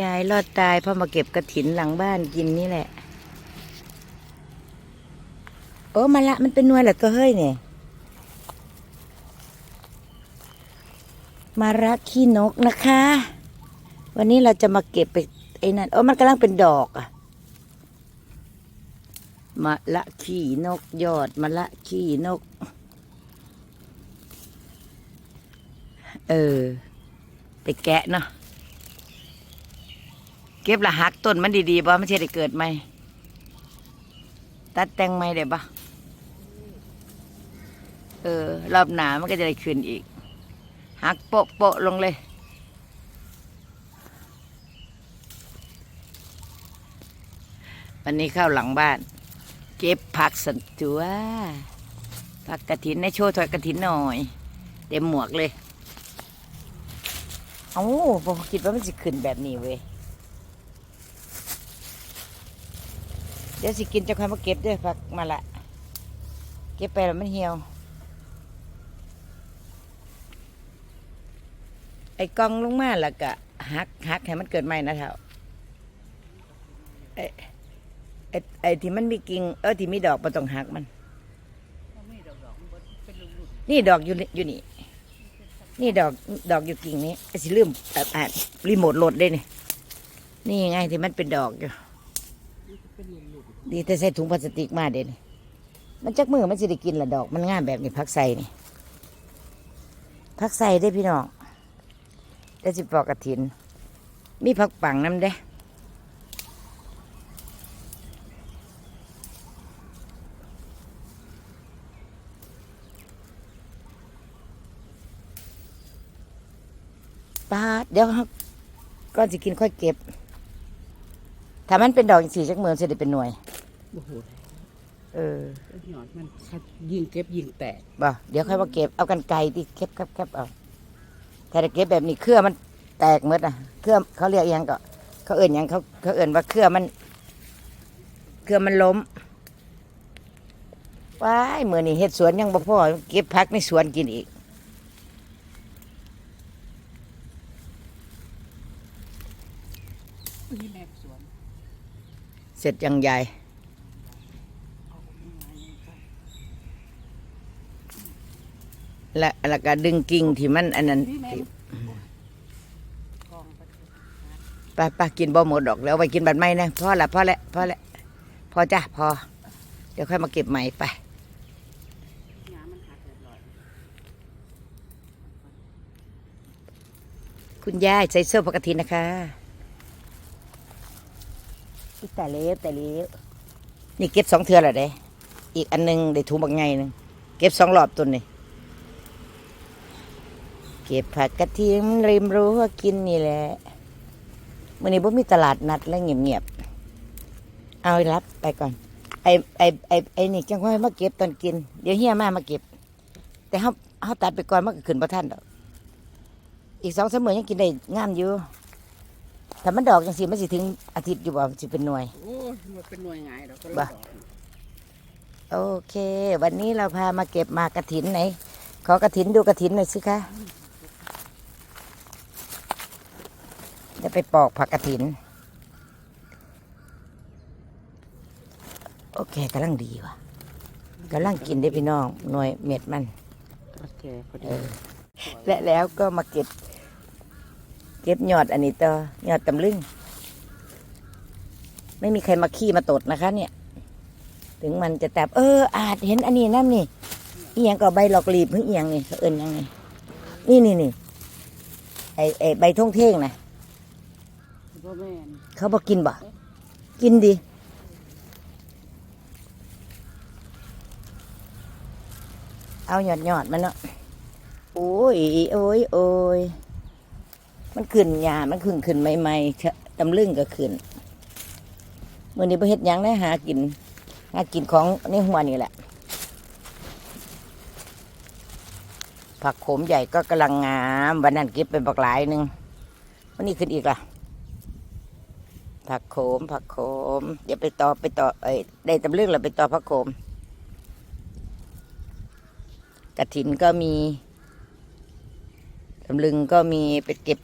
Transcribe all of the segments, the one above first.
ยายรอดตายเพราะมาเก็บกระถินหลังบ้านกินนี่แหละ โอ้มาละมันเป็นนวยเหรอตัวเฮ้ยเนี่ย มาระขี้นกนะคะ วันนี้เราจะมาเก็บไปไอ้นั่นโอ้มันกำลังเป็นดอกอะมาละขี้นกยอดมาละขี้นก เออ ไปแกะเนาะ เก็บละหักต้นมันดีๆบ่มันจะได้เกิดไหมตัดแต่งไหมได้ปะเออ รอบหนามันก็จะได้ขึ้นอีก หักโปะโปะลงเลย วันนี้เข้าหลังบ้าน เก็บผักสันตัวผักกระถินในโชว์ถอยกระถินหน่อย เต็มหมวกเลย เอ้าผมคิดว่ามันจะขึ้นแบบนี้เว้ย เดี๋ยวสิกินจะค่อยมาเก็บด้วยผักมาละ เก็บไปแล้วมันเหี่ยว ไอ้กองลงมาแล้วก็หักหักให้มันเกิดใหม่นะเท่าไอ้ไอ้ไอ้ที่มันมีกิ่งเออที่มีดอกมาต้องหักมัน นี่ดอกอยู่นี่อยู่นี่ นี่ดอกดอกอยู่กิ่งนี้ไอ้สิลืมอ่อ่านรีโมทรถได้นี่นี่ไงที่มันเป็นดอกอยู่ ดีแต่ใส่ถุงพลาสติกมาเด่นมันจักมือมันสิได้กินละดอก มันง่ามแบบนี้พักใส่นี่พักใส่ได้พี่น้องได้สิปอกกระถิน มีผักปังน้ำเด้ปาดเดี๋ยวก่อนสิกินค่อยเก็บ ถ้ามันเป็นดอกสีจักเมือสิได้เป็นหน่วย โอ้โหเออหยอดมันคัดยิงเก็บยิงแตกบ่เดี๋ยวค่อยมาเก็บเอากันไกลที่เก็บเก็บเก็บเอาถ้าจะเก็บแบบนี้เครือมันแตกหมดอะเครือเขาเรียกอิหยังก็ เขาเอื่นหยังเขาเขาเอื่นว่าเครือมัน เครือมันล้มว้ายมือนี่เฮ็ดสวนยังบ่พอเก็บพักในสวนกินอีกนี่แม่สวนเสร็จยังใหญ่ และแล้วก็ดึงกิ่งที่มันอันนั้นนี่แม่ที่กองไปไปไปกินบ่หมดดอกแล้วเอาไปกินบัดไม่นะพอละพอละพอละพอจ้ะพอ เดี๋ยวค่อยมาเก็บใหม่ไปงามันหักเรียบร้อยคุณยายใส่เสื้อปกตินะคะอีแต่เล็บแต่เล็บนี่เก็บสองเทือแล้วเด้ อีกอันหนึงได้ถุงบางไงหนึ่งเก็บสองรอบตัวนี่ เก็บผักกระเทียมริมรู้ว่ากินนี่แหละมื่อนี้บ่มีตลาดนัดแล้วเงียบๆ เอารับไปก่อน ไอไอไอไอนี่จังค่อยมาเก็บตอนกิน เดี๋ยวเฮียมามาเก็บ แต่เขาเขาตัดไปก่อนมันก็ขึ้นประท่านดอก อีกสองสามมื้อยังกินได้งามอยู่ถ้ามันดอกจังสิมันสิถึงอาทิตย์อยู่บ่สิเป็นหน่วย โอ้ยมันเป็นหน่วยไงายเราก็บ่โอเค วันนี้เราพามาเก็บหมากกระถินไหน ขอกระถินดูกระถินหน่อยสิคะ จะไปปอกผักกระถิน โอเคกำลังดีว่ะกำลังกินได้พี่น้องหน่วยเม็ดมันโอเคพอเอดีอและแล้วก็มาเก็บ เก็บยอดอันนี้ต่อยอดตำลึง ไม่มีใครมาขี้มาตดนะคะ เนี่ย ถึงมันจะแตบเออ อาจเห็นอันนี้นั่นนี่อีหยังก็ใบหลอกหลีบเพิ่งอีหยังนี่เขาเอินหยังนี่นี่นี่นี่ไอไอใบท่งเท่งนะ พ่แม่นเขาบอกกินบ่กินดิเอาหยอดหยอดมันเนาะโอ้ยโอ้ยโอ้ยมันขึ้นหยามันขึ้นขึ้นใหม่ๆเชะตำลึงก็ขึ้นมื่อนี้ไปเฮ็ดยังได้หากินหากินของในหัวนี่แหละ ผักโขมใหญ่ก็กำลังงามวันนั้นเก็บไปบักหลายหนึ่งวันนี้ขึ้นอีกล่ะ ผักโขม ผักโขม เดี๋ยวไปต่อไปต่อเอ้ยได้ตำลึงแล้วไปต่อผักโขมกระถินก็มีตำลึงก็มีไปเก็บ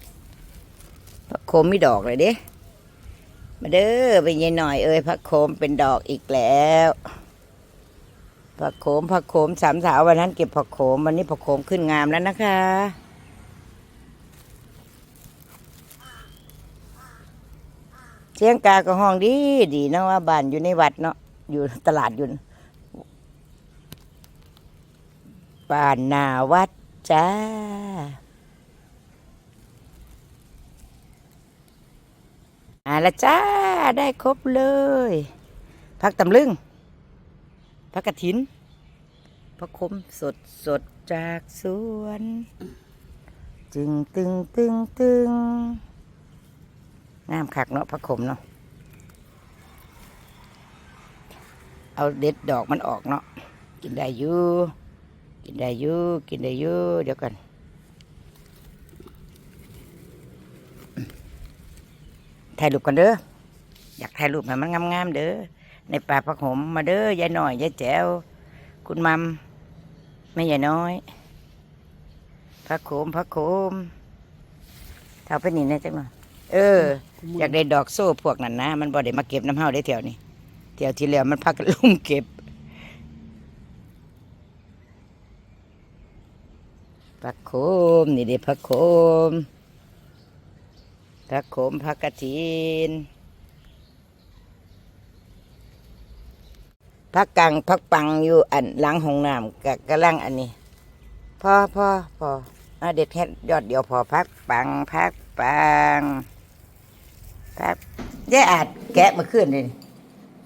ผักโขมมีดอกเลยเด้มาเด้อเป็นยายหน่อยเอ้ยผักโขมเป็นดอกอีกแล้วผักโขมผักโขมสามสาววันนั้นเก็บผักโขมวันนี้ผักโขมขึ้นงามแล้วนะคะ เสียงกาก็ห้องดีดีเนาะว่าบ้านอยู่ในวัดเนาะอยู่ตลาดอยู่บ้านนาวัดจ้าอ่าละจ้าได้ครบเลยพักตำลึงพักกระถินพักคมสดสดจากสวน จึงตึงตึงตึง งามคักเนาะผักขมเนาะเอาเด็ดดอกมันออกเนาะกินได้อยู่กินได้อยู่กินได้อยู่เดี๋ยวกันถ่ายรูปกันเด้ออยากถ่ายรูปให้มันงามๆเด้อในป่าผักขมมาเด้อยายหน่อยยายแจ๋วคุณมัมแม่ยายน้อยผักโขมผักโขมเท่าไปนี่นะจังหน่อย เออ อยากได้ดอกโซ่พวกนั้นนะมันบ่ได้มาเก็บน้ำเฮาได้แถวนี้แถวที่แล้วมันพักกันลุ่มเก็บผักโขมนี่เด้ผักโขมผักโขมผักกระถินผักกังผักปังอยู่อันหล้างห้องน้ำกะกะลังอันนี้พอพอพออะเด็ดแค่ยอดเดียวพอพักปังพักปัง ครับยายอาจแกะมาขึ้นเลย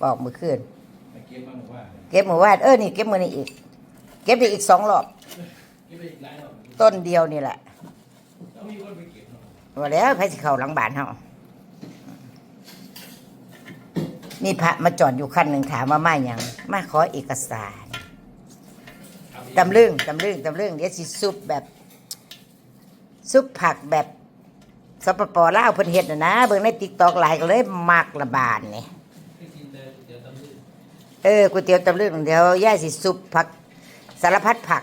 ปอกมาขึ้นไปเก็บมาบอกว่าเก็บมือวาดเออนี่เก็บมือนี่อีก เก็บได้อีกสองรอบเก็บไปอีกหลายรอบต้นเดียวนี่แหละต้องมีคนไปเก็บเนาะว่าแล้วใครสิเข้าหลังบ้านเฮานี่พระมาจอดอยู่คันหนึ่งถามว่ามาอย่างมาขอเอกสารตำลึงตำลึงตำลึงเดี๋ยวสิซุปแบบ ซุปผักแบบ สปปลาวเพิ่นเฮ็ดน่ะนะเบิ่งใน TikTok หลายก็เลยมักละบานนี่ที่กินแต่เดี๋ยวตำลึงเออก๋วยเตี๋ยวตำลึงเดี๋ยวย่าสิซุปผักสารพัดผัก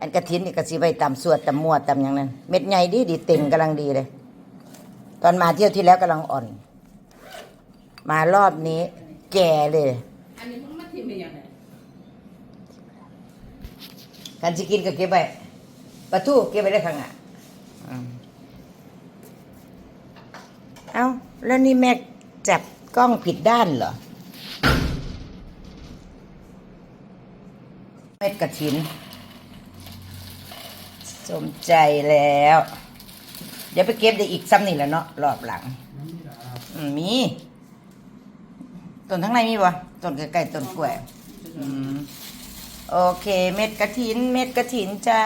อันกระถินนี่ก็สิไว้ตำสวดตำมัวตำอย่างนั้น เม็ดใหญ่ดีดีเต็งกำลังดีเลย ตอนมาเที่ยวที่แล้วกำลังอ่อน มารอบนี้ แก่เลย อันนี้มันมาที่มีอย่างไรกันสิกินก็เก็บไว้ปลาทูเก็บไว้ได้ข้างหน้าอืม เอาแล้วนี่แม่จับกล้องผิดด้านเหรอ เม็ดกระถิน สมใจแล้ว เดี๋ยวไปเก็บได้อีกซ้ำนี่แหละเนาะรอบหลัง อืมมีต้นทั้างในมีบ่ต้นใกล้ๆต้นกล้วย อืม โอเค เม็ดกระถิน เม็ดกระถินจ้า